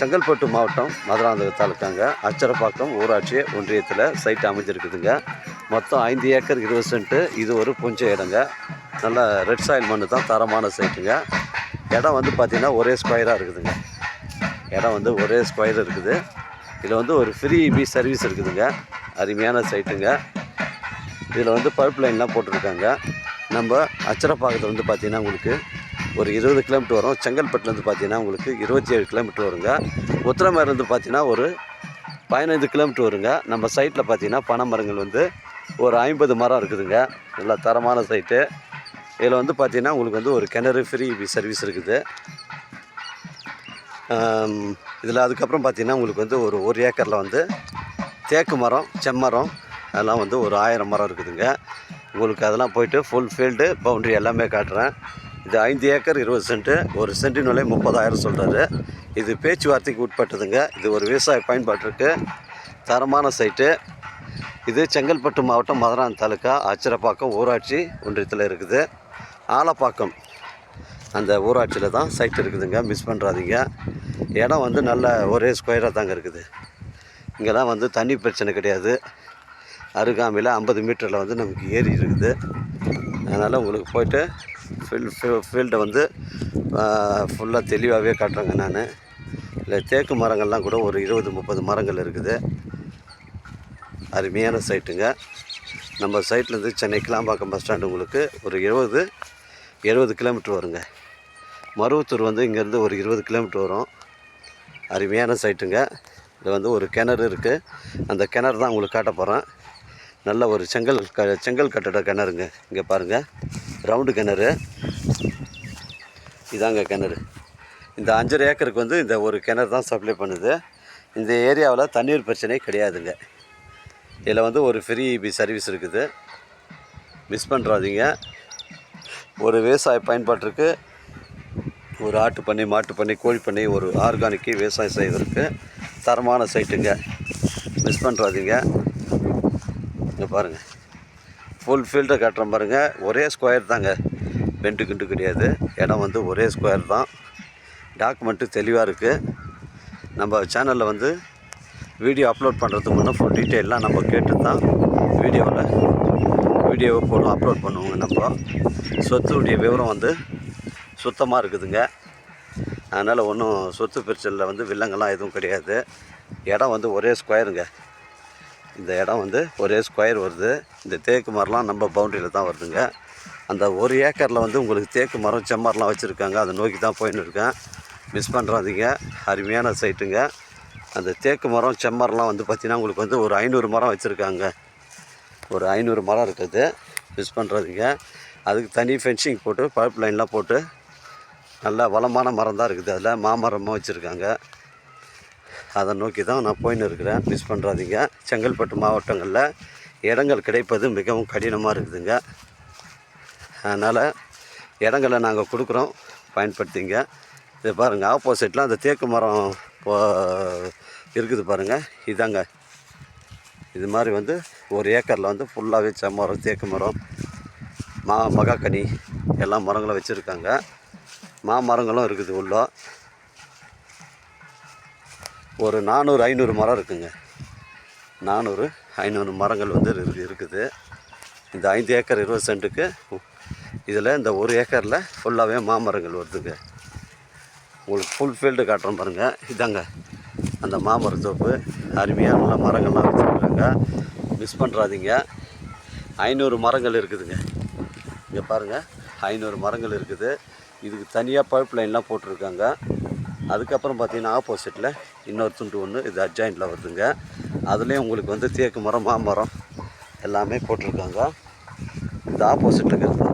செங்கல்பட்டு மாவட்டம் மதுராந்தக தாலுக்காங்க. அச்சரப்பாக்கம் ஊராட்சி ஒன்றியத்தில் சைட் அமைஞ்சிருக்குதுங்க. மொத்தம் ஐந்து ஏக்கர் இருபது சென்ட்டு. இது ஒரு புஞ்ச இடங்க. நல்ல ரெட் சாயில் மண்ணு தான் தரமான சைட்டுங்க இடம் வந்து பார்த்திங்கன்னா ஒரே ஸ்கொயராக இருக்குதுங்க. இடம் வந்து ஒரே ஸ்கொயர் இருக்குது. இதில் வந்து ஒரு ஃப்ரீ பி சர்வீஸ் இருக்குதுங்க. அருமையான சைட்டுங்க இதில் வந்து பைப் லைன்லாம் போட்டிருக்காங்க. நம்ம அச்சரப்பாக்கத்தில் வந்து பார்த்திங்கன்னா உங்களுக்கு ஒரு இருபது கிலோமீட்டர் வரும். செங்கல்பட்டுலேருந்து பார்த்தீங்கன்னா உங்களுக்கு இருபத்தி ஏழு கிலோமீட்டர் வருங்க. உத்திரமேலேருந்து பார்த்தீங்கன்னா ஒரு பதினைந்து கிலோமீட்டர் வருங்க. நம்ம சைட்டில் பார்த்தீங்கன்னா பனை மரங்கள் வந்து ஒரு ஐம்பது மரம் இருக்குதுங்க. நல்லா தரமான சைட்டு இதில் வந்து பார்த்தீங்கன்னா உங்களுக்கு வந்து ஒரு கிணறு ஃப்ரீ சர்வீஸ் இருக்குது. இதில் அதுக்கப்புறம் பார்த்தீங்கன்னா உங்களுக்கு வந்து ஒரு ஒரு ஏக்கரில் வந்து தேக்கு மரம் செம்மரம் அதெல்லாம் வந்து ஒரு ஆயிரம் மரம் இருக்குதுங்க. உங்களுக்கு அதெல்லாம் போயிட்டு ஃபுல் ஃபீல்டு பவுண்ட்ரி எல்லாமே காட்டுறேன். இது ஐந்து ஏக்கர் இருபது சென்ட்டு ஒரு சென்டின் விலை முப்பதாயிரம் சொல்கிறாரு இது பேச்சுவார்த்தைக்கு உட்பட்டதுங்க. இது ஒரு விவசாய பயன்பாட்டிற்கு தரமான சைட்டு. இது செங்கல்பட்டு மாவட்டம் மதுரான் தாலுக்கா அச்சிரப்பாக்கம் ஊராட்சி ஒன்றியத்தில் இருக்குது. ஆலப்பாக்கம் அந்த ஊராட்சியில் தான் சைட் இருக்குதுங்க. மிஸ் பண்ணுறாதீங்க இடம் வந்து நல்ல ஒரே ஸ்கொயராக தாங்க இருக்குது. இங்கெல்லாம் வந்து தண்ணி பிரச்சனை கிடையாது. அருகாமையில் ஐம்பது மீட்டரில் வந்து நமக்கு ஏரி இருக்குது. அதனால் உங்களுக்கு போய்ட்டு ஃபீல்டு ஃபீல்டை வந்து ஃபுல்லாக தெளிவாகவே காட்டுறேங்க நான். இல்லை தேக்கு மரங்கள்லாம் கூட ஒரு இருபது முப்பது மரங்கள் இருக்குது. அருமையான சைட்டுங்க நம்ம சைட்லேருந்து சென்னை கிளாம்பாக்கம் பஸ் ஸ்டாண்டு உங்களுக்கு ஒரு இருபது எழுபது கிலோமீட்டர் வருங்க. மருவத்தூர் வந்து இங்கேருந்து ஒரு இருபது கிலோமீட்டர் வரும். அருமையான சைட்டுங்க இது வந்து ஒரு கிணறு இருக்குது அந்த கிணறு தான் உங்களுக்கு காட்ட போகிறேன் நல்ல ஒரு செங்கல் க செங்கல் கட்டட கிணறுங்க. இங்கே பாருங்கள் ரவுண்டு கிணறு. இதாங்க கிணறு. இந்த அஞ்சரை ஏக்கருக்கு வந்து இந்த ஒரு கிணறு தான் சப்ளை பண்ணுது. இந்த ஏரியாவில் தண்ணீர் பிரச்சனை கிடையாதுங்க. இதில் வந்து ஒரு ஃப்ரீ பி சர்வீஸ் இருக்குது. மிஸ் பண்ணுறாதீங்க ஒரு விவசாய பயன்பாட்டிற்கு ஒரு ஆட்டு பண்ணி மாட்டு பண்ணி கோழி பண்ணி ஒரு ஆர்கானிக்கு விவசாயம் செய்வதற்கு தரமான சைட்டுங்க. மிஸ் பண்ணுறாதீங்க இங்கே பாருங்கள் ஃபுல் ஃபீல்டை காட்டுறேன் பாருங்கள் ஒரே ஸ்கொயர் தாங்க. பெண்டு கிண்டு கிடையாது. இடம் வந்து ஒரே ஸ்கொயர் தான். டாக்குமெண்ட்டு தெளிவாக இருக்குது நம்ம சேனலில் வந்து வீடியோ அப்லோட் பண்ணுறதுக்கு முன்னே ஃபுல் டீட்டெயிலாம் நம்ம கேட்டு தான் வீடியோவில் வீடியோவை போடும் அப்லோட் பண்ணுவோங்க நம்ம. சொத்துடைய விவரம் வந்து சுத்தமாக இருக்குதுங்க. அதனால் ஒன்றும் சொத்து பிரச்சனையில் வந்து வில்லங்கள்லாம் எதுவும் கிடையாது. இடம் வந்து ஒரே ஸ்கொயருங்க இந்த இடம் வந்து ஒரே ஸ்கொயர் வருது. இந்த தேக்கு மரம்லாம் நம்ம பவுண்டரியில் தான் வருதுங்க. அந்த ஒரு ஏக்கரில் வந்து உங்களுக்கு தேக்கு மரம் செம்மரம்லாம் வச்சுருக்காங்க. அதை நோக்கி தான் போயின்னு இருக்கேன். மிஸ் பண்ணுறாதீங்க அருமையான சைட்டுங்க அந்த தேக்கு மரம் செம்மரம்லாம் வந்து பார்த்திங்கன்னா உங்களுக்கு வந்து ஒரு ஐநூறு மரம் வச்சுருக்காங்க. ஒரு ஐநூறு மரம் இருக்குது. மிஸ் பண்ணுறாதீங்க அதுக்கு தனி ஃபென்சிங் போட்டு பைப் லைன்லாம் போட்டு நல்லா வளமான மரம் தான் இருக்குது. அதில் மாமரமும் வச்சுருக்காங்க. அதை நோக்கி தான் நான் போயின்னு இருக்கிறேன். மிஸ் பண்ணுறாதீங்க செங்கல்பட்டு மாவட்டங்களில் இடங்கள் கிடைப்பது மிகவும் கடினமாக இருக்குதுங்க. அதனால் இடங்களை நாங்கள் கொடுக்குறோம். பயன்படுத்திங்க. இது பாருங்கள் ஆப்போசிட்டில் அந்த தேக்கு மரம் இப்போ இருக்குது பாருங்கள் இதாங்க. இது மாதிரி வந்து ஒரு ஏக்கரில் வந்து ஃபுல்லாகவே செம்மரம் தேக்கு மரம் மா மகாக்கனி எல்லா மரங்களும் வச்சுருக்காங்க. மாமரங்களும் இருக்குது உள்ள. ஒரு நானூறு ஐநூறு மரம் இருக்குங்க. நானூறு ஐநூறு மரங்கள் வந்து இருக்குது. இந்த ஐந்து ஏக்கர் இருபது சென்ட்டுக்கு இதில் இந்த ஒரு ஏக்கரில் ஃபுல்லாகவே மாமரங்கள் வருதுங்க. உங்களுக்கு ஃபுல் ஃபீல்டு காட்டுறோம் பாருங்கள் இதாங்க. அந்த மாமர தோப்பு. அருமையான நல்ல மரங்கள்லாம் வச்சுருக்காங்க. மிஸ் பண்ணுறாதீங்க ஐநூறு மரங்கள் இருக்குதுங்க. இங்கே பாருங்கள் ஐநூறு மரங்கள் இருக்குது. இதுக்கு தனியாக பைப் லைன்லாம் போட்டிருக்காங்க. அதுக்கப்புறம் பார்த்திங்கன்னா ஆப்போசிட்டில் இன்னொரு துண்டு ஒன்று இது அட்ஜாயிண்டில் வருதுங்க. அதுலேயும் உங்களுக்கு வந்து தேக்கு மரம் மாமரம் எல்லாமே போட்டிருக்காங்க. இந்த ஆப்போசிட்டில் இருக்கிறது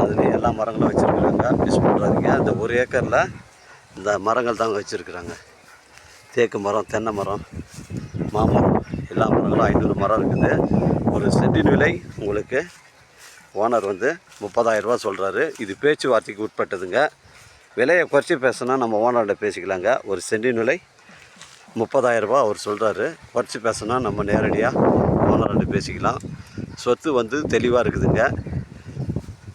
அதுலேயும் எல்லா மரங்களும் வச்சுருக்குறாங்க. மிஸ் பண்ணுறாதீங்க இந்த ஒரு ஏக்கரில் இந்த மரங்கள் தாங்க வச்சுருக்குறாங்க. தேக்கு மரம் தென்னை மரம் மாமரம் எல்லா மரங்களும் ஐநூறு மரம் இருக்குது. ஒரு செட்டின் விலை உங்களுக்கு ஓனர் வந்து முப்பதாயிரரூபா சொல்கிறாரு இது பேச்சுவார்த்தைக்கு உட்பட்டதுங்க. விலையை குறைச்சி பேசுனா நம்ம ஓனர்கிட்ட பேசிக்கலாங்க. ஒரு சென்டின் விலை முப்பதாயிரரூபா அவர் சொல்கிறாரு குறைச்சி பேசினா நம்ம நேரடியாக ஓனர்கிட்ட பேசிக்கலாம். சொத்து வந்து தெளிவாக இருக்குதுங்க.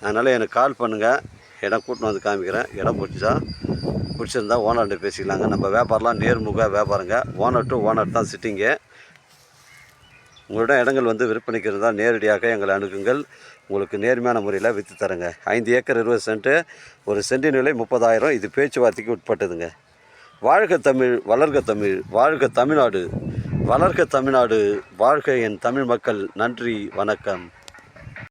அதனால் எனக்கு கால் பண்ணுங்கள் இடம் கூட்டின்னு வந்து காமிக்கிறேன். இடம் பிடிச்சா பிடிச்சிருந்தா ஓனர்கிட்ட பேசிக்கலாங்க. நம்ம வியாபாரம்லாம் நேர்முக வியாபாரங்க. ஓனர் டு ஓனர் தான் சிட்டிங்கு உங்களிடம் இடங்கள் வந்து விற்பனைக்கு இருந்தால் நேரடியாக எங்களை அணுகுங்கள். உங்களுக்கு நேர்மையான முறையில் விற்று தரேங்க. ஐந்து ஏக்கர் இருபது சென்ட்டு ஒரு சென்டின் விலை முப்பதாயிரம். இது பேச்சுவார்த்தைக்கு உட்பட்டதுங்க. வாழ்க தமிழ் வளர்க தமிழ் வாழ்க தமிழ்நாடு. வளர்க தமிழ்நாடு வாழ்க என் தமிழ் மக்கள். நன்றி வணக்கம்.